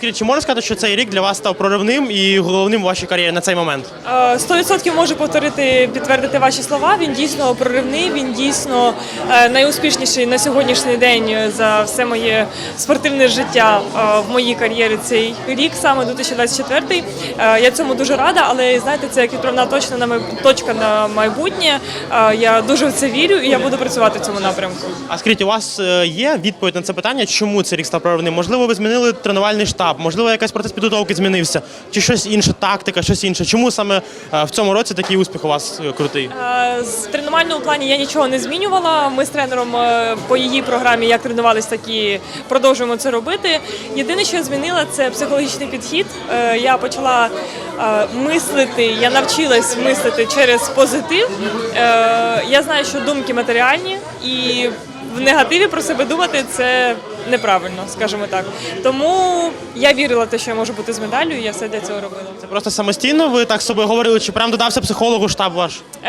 скажіть, чи можна сказати, що цей рік для вас став проривним і головним у вашій кар'єрі на цей момент? Е, 100% можу повторити, підтвердити ваші слова. Він дійсно проривний, він дійсно е, найуспішніший на сьогоднішній день за все моє спортивне життя е, в моїй кар'єрі цей рік, саме 2024. Е, Я цьому дуже рада, але знаєте, це як відправна точка на точка на майбутнє. Е, Я дуже в це вірю і я буду працювати в цьому напрямку. А скажіть, у вас е, є відповідь на це питання, чому цей рік став проривним? Можливо, ви змінили тренувальний штаб, можливо, якийсь процес підготовки змінився, чи щось інше, тактика, щось інше. Чому саме е, в цьому році такий успіх у вас е, крутий? Е, З тренувальному плані я нічого не змінювала. Ми з тренером по її програмі як тренувались, так і продовжуємо це робити. Єдине, що я змінила, це психологічний підхід. Я почала мислити, я навчилась мислити через позитив. Я знаю, що думки матеріальні і в негативі про себе думати це неправильно, скажімо так. Тому я вірила в те, що я можу бути з медаллю, і я все для цього робила. Це просто самостійно ви так з собою говорили, чи прям додався психологу штаб ваш? Е,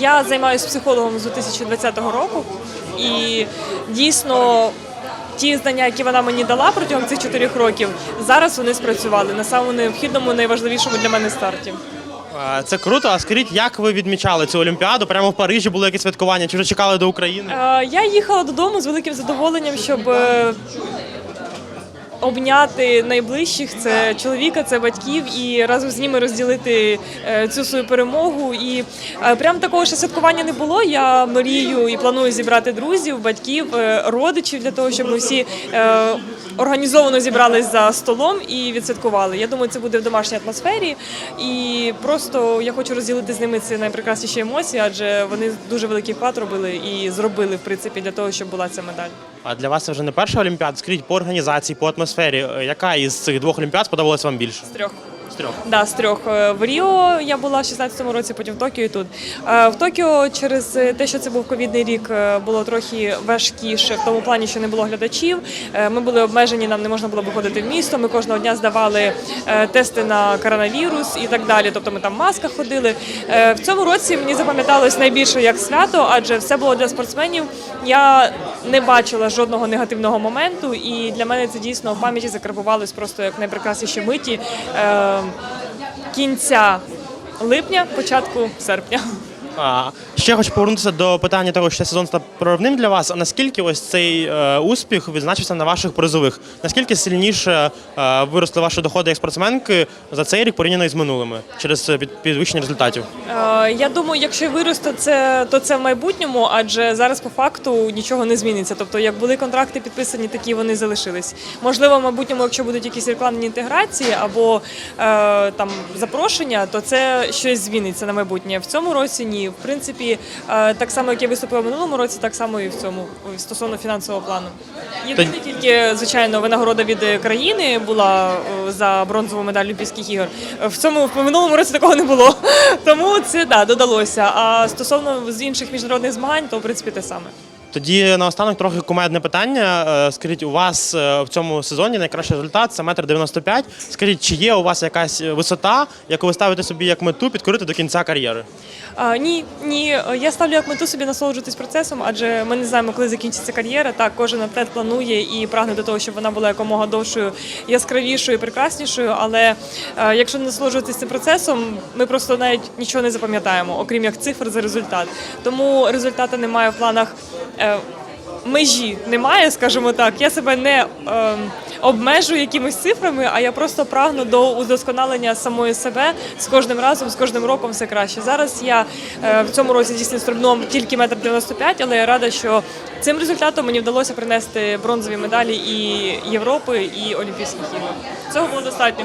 Я займаюся психологом з 2020 року, і дійсно ті знання, які вона мені дала протягом цих чотирьох років, зараз вони спрацювали на самому необхідному, найважливішому для мене старті. Е, Це круто. А скажіть, як ви відмічали цю олімпіаду? Прямо в Парижі було якесь святкування, чи вже чекали до України? Е, Я їхала додому з великим задоволенням, щоб е, обняти найближчих це чоловіка, це батьків, і разом з ними розділити е, цю свою перемогу. І е, прям такого ще святкування не було. Я мрію і планую зібрати друзів, батьків, е, родичів для того, щоб ми всі організовано зібрались за столом і відсвяткували. Я думаю, це буде в домашній атмосфері. І просто я хочу розділити з ними ці найпрекрасніші емоції, адже вони дуже великий вклад робили і зробили в принципі для того, щоб була ця медаль. А для вас це вже не перша олімпіада. Скажіть по організації, по атмосфері, е, яка із цих двох олімпіад сподобалась вам більше? З трьох. Трьох. Да, з трьох Е, в Ріо я була в 16-му році, потім в Токіо і тут. Е, В Токіо через те, що це був ковідний рік, е, було трохи важкіше в тому плані, що не було глядачів. Е, Ми були обмежені, нам не можна було виходити в місто. Ми кожного дня здавали е, тести на коронавірус і так далі. Тобто ми там в масках ходили. Е, В цьому році мені запам'яталось найбільше як свято, адже все було для спортсменів. Я не бачила жодного негативного моменту, і для мене це дійсно в пам'яті закарбувалось просто як найпрекрасніші миті. Кінця липня, початку серпня. А, ще хочу повернутися до питання того, що сезон став проривним для вас. А наскільки ось цей е, успіх відзначився на ваших призових? Наскільки сильніше е, виросли ваші доходи як спортсменки за цей рік порівняно із минулими через е, під- підвищення результатів? Е, я думаю, якщо виросте це, то це в майбутньому, адже зараз по факту нічого не зміниться. Тобто, як були контракти підписані, такі вони залишились. Можливо, в майбутньому, якщо будуть якісь рекламні інтеграції або е, там запрошення, то це щось зміниться на майбутнє. В цьому році ні. В принципі, е, так само, як я виступила в минулому році, так само і в цьому стосовно фінансового плану. Єдине тільки, звичайно, винагорода від е, країни була е, за бронзову медаль Олімпійських ігор. В цьому в минулому році такого не було. Тому це да, додалося. А стосовно з інших міжнародних змагань, то в принципі те саме. Тоді наостанок трохи кумедне питання. Е, Скажіть, у вас е, в цьому сезоні найкращий результат це метр 95. Скажіть, чи є у вас якась е, висота, яку ви ставите собі як мету підкорити до кінця кар'єри? А, ні, ні, я ставлю як мету собі насолоджуватись процесом, адже ми не знаємо, коли закінчиться кар'єра. Так, кожен атлет планує і прагне до того, щоб вона була якомога довшою, яскравішою, прекраснішою. Але якщо не насолоджуватись цим процесом, ми просто навіть нічого не запам'ятаємо, окрім як цифр за результат. Тому результату немає в планах. Е, Межі немає, скажімо так. Я себе не ем, обмежую якимись цифрами, а я просто прагну до удосконалення самої себе з кожним разом, з кожним роком все краще. Зараз я е, в цьому році дійсно стрибном тільки метр 95, але я рада, що цим результатом мені вдалося принести бронзові медалі і Європи, і Олімпійських ігор. Цього було достатньо.